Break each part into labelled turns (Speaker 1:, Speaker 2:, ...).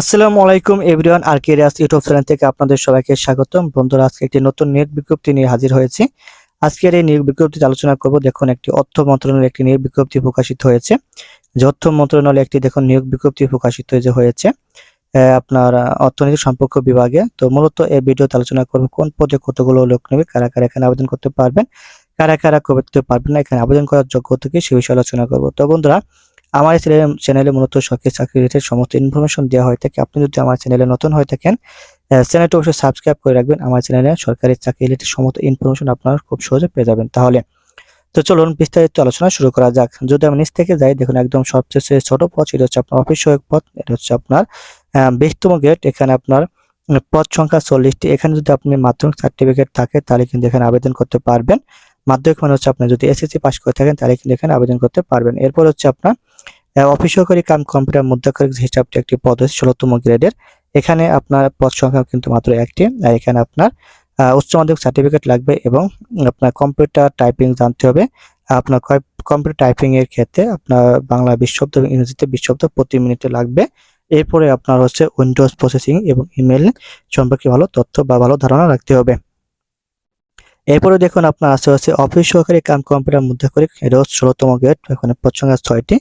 Speaker 1: আসসালামু আলাইকুম everyone R K curious YouTube channel থেকে আপনাদের সবাইকে স্বাগতম। বন্ধুরা আজকে একটি নতুন নিয়োগ বিজ্ঞপ্তি নিয়ে হাজির হয়েছি। আজকের এই নিয়োগ বিজ্ঞপ্তিতে আলোচনা করব দেখুন একটি অর্থ মন্ত্রণালয়ের একটি নিয়োগ বিজ্ঞপ্তি প্রকাশিত হয়েছে। যে অর্থ মন্ত্রণালয়ে একটি দেখুন নিয়োগ বিজ্ঞপ্তি প্রকাশিত যে হয়েছে আপনার আহ, অর্থনৈতিক সম্পর্ক বিভাগে। তো মূলত এই ভিডিওতে আলোচনা করব কোন পদে কতগুলো লোক নেবে কারা কারা এখানে আবেদন করতে পারবেন কারা কারা করতে পারবেন না এখানে আবেদন করার যোগ্যতা কি সে বিষয়ে আলোচনা করব। তো বন্ধুরা আমার এই চ্যানেলে মূলত সরকারি চাকরি রিলেটেড সমস্ত ইনফরমেশন দেওয়া হয়ে থাকে। আপনি যদি আমার চ্যানেলে নতুন হয়ে থাকেন চ্যানেলটা অবশ্যই সাবস্ক্রাইব করে রাখবেন। আমার চ্যানেলে সরকারি চাকরি রিলেটেড সমস্ত ইনফরমেশন আপনারা খুব সহজে পেয়ে যাবেন। তাহলে, তো চলুন বিস্তারিত আলোচনা শুরু করা যাক। যদি আমি নিচ থেকে যাই, দেখুন একদম সবচেয়ে ছোট পথ এটা হচ্ছে আপনার অফিস সহায়ক পথ এটা হচ্ছে আপনার বিশতম গেট এখানে আপনার, পদ সংখ্যা চল্লিশটি। এখানে যদি আপনি মাধ্যমিক সার্টিফিকেট থাকে, তাহলে কিন্তু এখানে আবেদন করতে পারবেন। মাধ্যমিক মানে হচ্ছে আপনি যদি এসএসসি পাস করে থাকেন তাহলে কিন্তু এখানে আবেদন করতে পারবেন। এরপর হচ্ছে আপনার আহ, অফিস কাম কম্পিউটার মধ্যকারী হিসাবটি একটি পদ হচ্ছে ষোলোতম গ্রেডের এখানে আপনার পদ সংখ্যা কিন্তু মাত্র একটি। আর এখানে আপনার উচ্চ মাধ্যমিক সার্টিফিকেট লাগবে এবং আপনার কম্পিউটার টাইপিং জানতে হবে। আপনার কম্পিউটার টাইপিং এর ক্ষেত্রে আপনার বাংলা বিশ শব্দ এবং ইংরেজিতে বিশ শব্দ প্রতি মিনিটে লাগবে। এরপরে আপনার হচ্ছে উইন্ডোজ প্রসেসিং এবং ইমেল সম্পর্কে ভালো তথ্য বা ভালো ধারণা রাখতে হবে। এরপরে দেখুন আপনার আছে হচ্ছে অফিস সহকারী কাম কম্পিউটার মধ্যকারী এটা হচ্ছে ষোলোতম গ্রেড এখানে পদ ছয়টি।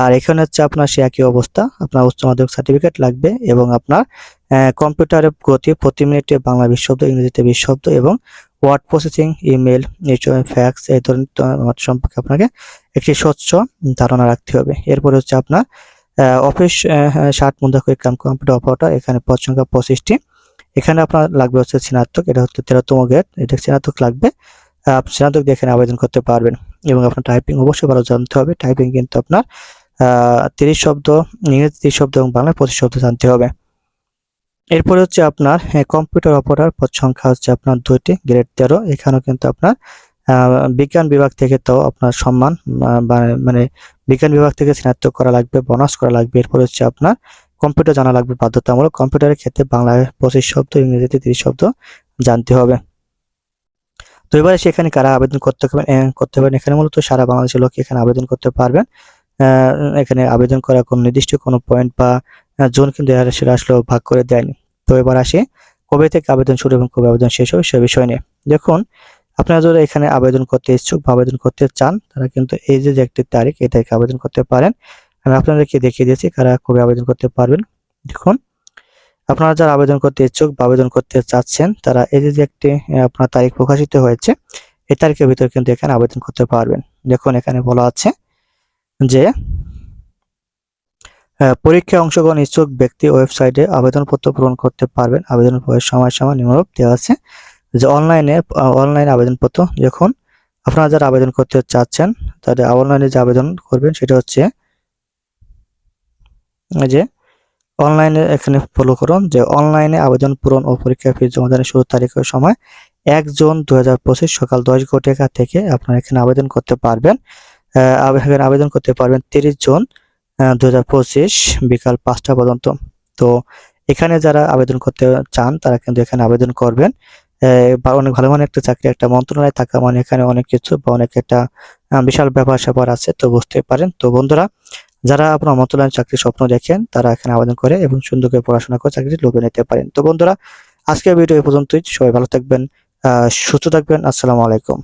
Speaker 1: আর এখানে হচ্ছে আপনার সে একই অবস্থা, আপনার উচ্চ মাধ্যমিক সার্টিফিকেট লাগবে এবং আপনার কম্পিউটারের গতি প্রতি মিনিটে বাংলা বিশ শব্দ, ইংরেজিতে বিশ শব্দ এবং ওয়ার্ড প্রসেসিং ইমেল ফ্যাক্স এই ধরনের সম্পর্কে আপনাকে একটি স্বচ্ছ ধারণা রাখতে হবে। এরপরে হচ্ছে আপনার অফিস ষাট মুদ্রাক্ষরিক কাম কম্পিউটার অপারেটর এখানে পদ পঁচিশটি। এখানে আপনার লাগবে হচ্ছে স্নাতক, এটা হচ্ছে তেরোতম গ্রেড, এটা স্নাতক লাগবে। আপনি স্নাতক দিয়ে এখানে আবেদন করতে পারবেন এবং আপনার টাইপিং অবশ্যই ভালো জানতে হবে। টাইপিং কিন্তু আপনার তিরিশ শব্দ, ইংরেজি তিরিশ শব্দ এবং বাংলায় পঁচিশ শব্দ জানতে হবে। এরপরে হচ্ছে আপনার কম্পিউটার অপারেটর পদ সংখ্যা হচ্ছে আপনার দুইটি গ্রেড তেরো। এখানেও কিন্তু আপনার বিজ্ঞান বিভাগ থেকে তো আপনার সম্মান মানে বিজ্ঞান বিভাগ থেকে স্নাতক করা লাগবে বোনাস করা লাগবে। এরপর হচ্ছে আপনার কম্পিউটার জানা লাগবে, বাধ্যতামূলক কম্পিউটারের ক্ষেত্রে বাংলায় পঁচিশ শব্দ, ইংরেজিতে তিরিশ শব্দ জানতে হবে। তো এবারে সেখানে কারা আবেদন করতে পারবেন করতে পারেন এখানে মূলত সারা বাংলাদেশের লোক এখানে আবেদন করতে পারবেন। এখানে আবেদন করার কোনো নির্দিষ্ট কোনো পয়েন্ট বা জোন কিন্তু সেটা আসলে ভাগ করে দেয়নি। তো এবার আসি, কবে থেকে আবেদন শুরু এবং কবে আবেদন শেষ হবে সে বিষয় নিয়ে। দেখুন, আপনারা যারা এখানে আবেদন করতে ইচ্ছুক বা আবেদন করতে চান, তারা কিন্তু এই যে একটি তারিখ, এই তারিখে আবেদন করতে পারেন। আমি আপনাদেরকে দেখিয়ে দিয়েছি কারা কবে আবেদন করতে পারবেন। দেখুন, আপনারা যারা আবেদন করতে ইচ্ছুক বা আবেদন করতে চাচ্ছেন, তারা এই যে একটি আপনার তারিখ প্রকাশিত হয়েছে, এই তারিখের ভিতরে কিন্তু এখানে আবেদন করতে পারবেন। দেখুন, এখানে বলা আছে যে পরীক্ষায় অংশগ্রহণ ইচ্ছুক ব্যক্তি ওয়েবসাইটে আবেদনপত্র পূরণ করতে পারবেন। আবেদন পত্রের সময় সময় নিম্নরূপ দেওয়া আছে যে অনলাইনে অনলাইন আবেদনপত্র। যখন আপনারা যারা আবেদন করতে চাচ্ছেন, তাদের অনলাইনে যে আবেদন করবেন, সেটা হচ্ছে যে, অনলাইনে এখানে ফলো করুন যে, অনলাইনে আবেদন পূরণ ও পরীক্ষা ফি জমাদানের শুরু তারিখের সময় এক জুন দুই হাজার পঁচিশ সকাল দশ ঘটিকা থেকে আপনারা এখানে আবেদন করতে পারবেন। এখানে আবেদন করতে পারবেন তিরিশ জুন দু হাজার পঁচিশ বিকাল পাঁচটা পর্যন্ত। তো এখানে যারা আবেদন করতে চান, তারা কিন্তু এখানে আবেদন করবেন। বা অনেক ভালো মানে একটা চাকরি, একটা মন্ত্রণালয় থাকা মানে এখানে অনেক কিছু বা অনেক একটা বিশাল ব্যাপার স্যাপার আছে, তো বুঝতে পারেন। তো বন্ধুরা যারা আপনার মন্ত্রণালয়ের চাকরির স্বপ্ন দেখেন, তারা এখানে আবেদন করে এবং সুন্দর করে পড়াশোনা করে চাকরিটি লোভে নিতে পারেন। তো বন্ধুরা, আজকের ভিডিও এই পর্যন্তই। সবাই ভালো থাকবেন সুস্থ থাকবেন। আসসালামু আলাইকুম।